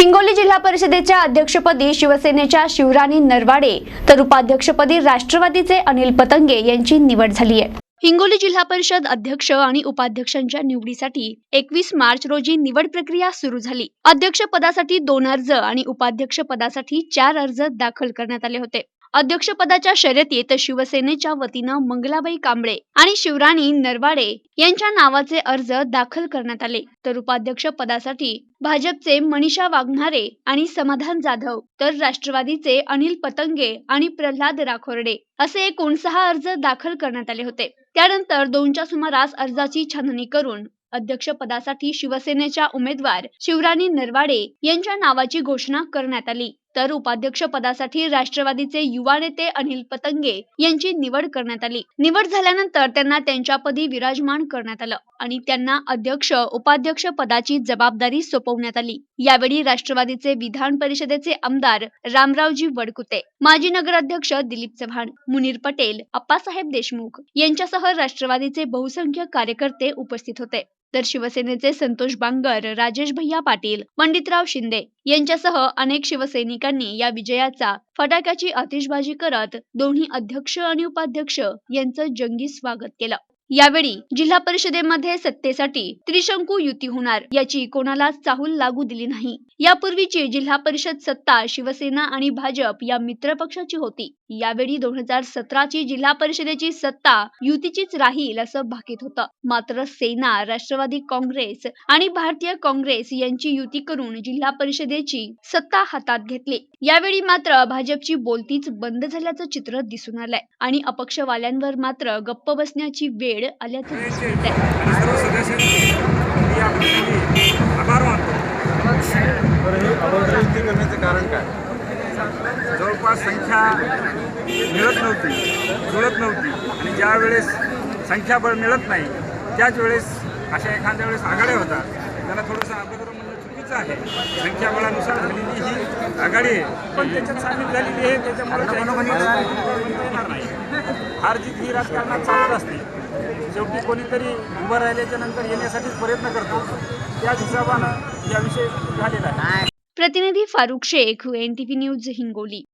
हिंगोली जिल्हा परिषदेच्या अध्यक्षपदी शिवसेनेच्या शिवराणी नरवाडे तर उपाध्यक्षपदी राष्ट्रवादीचे अनिल पतंगे यांची निवड झाली आहे. हिंगोली जिल्हा परिषद अध्यक्ष आणि उपाध्यक्षांच्या निवडीसाठी एकवीस मार्च रोजी निवड प्रक्रिया सुरू झाली. अध्यक्ष पदासाठी दोन अर्ज आणि उपाध्यक्ष पदासाठी चार अर्ज दाखल करण्यात आले होते. अध्यक्षपदाच्या शर्यतीत शिवसेनेच्या वतीनं मंगलाबाई कांबळे आणि शिवराणी नरवाडे यांच्या नावाचे अर्ज दाखल करण्यात आले. तर उपाध्यक्ष पदासाठी भाजपचे मनीषा वाघमारे आणि समाधान जाधव तर राष्ट्रवादीचे अनिल पतंगे आणि प्रल्हाद राखोर्डे असे एकूण सहा अर्ज दाखल करण्यात आले होते. त्यानंतर दोनच्या सुमारास अर्जाची छाननी करून अध्यक्ष पदासाठी शिवसेनेच्या उमेदवार शिवराणी नरवाडे यांच्या नावाची घोषणा करण्यात आली. तर उपाध्यक्ष पदासाठी राष्ट्रवादीचे युवा नेते अनिल पतंगे यांची निवड करण्यात आली. निवड झाल्यानंतर त्यांना त्यांच्या पदी विराजमान करण्यात आलं आणि त्यांना अध्यक्ष उपाध्यक्ष पदाची जबाबदारी सोपवण्यात आली. यावेळी राष्ट्रवादीचे विधान परिषदेचे आमदार रामरावजी वडकुते माजी नगराध्यक्ष दिलीप चव्हाण मुनीर पटेल अप्पासाहेब देशमुख यांच्यासह राष्ट्रवादीचे बहुसंख्य कार्यकर्ते उपस्थित होते. तर शिवसेनेचे संतोष बांगर राजेश भैया पाटील पंडितराव शिंदे यांच्यासह अनेक शिवसैनिकांनी या विजयाचा फटाक्याची आतिषबाजी करत दोन्ही अध्यक्ष आणि उपाध्यक्ष यांचं जंगी स्वागत केलं. यावेळी जिल्हा परिषदेमध्ये सत्तेसाठी त्रिशंकू युती होणार याची कोणालाच चाहूल लागू दिली नाही. यापूर्वीची जिल्हा परिषद सत्ता शिवसेना आणि भाजप या मित्र पक्षाची होती. यावेळी दोन हजार सतराची जिल्हा परिषदेची सत्ता युतीचीच राहील असं भाकीत होतं. मात्र सेना राष्ट्रवादी काँग्रेस आणि भारतीय काँग्रेस यांची युती करून जिल्हा परिषदेची सत्ता हातात घेतली. यावेळी मात्र भाजपची बोलतीच बंद झाल्याचं चित्र दिसून आलंय. आणि अपक्षवाल्यांवर मात्र गप्प बसण्याची वेळ आल्याचं दिसून येत आहे जवळपास संख्या मिळत नव्हती जुळत नव्हती. आणि ज्या वेळेस संख्याबळ मिळत नाही त्याच वेळेस अशा एखाद्या वेळेस आघाड्या होतात. त्याला थोडंसं अगोदर म्हणणं चुकीचं आहे. संख्याबळानुसार झालेली ही आघाडी आहे. पण त्याच्यात सामील झालेली आहे त्याच्यामुळे म्हणता येणार नाही. हार जीत ही राजकारणात चालत असते. शेवटी कोणीतरी उभं राहिल्याच्या नंतर येण्यासाठीच प्रयत्न करतो. त्याच हिशोबानं याविषयी झालेला आहे. प्रतिनिधी फारुख शेख एनटीव्ही न्यूज हिंगोली.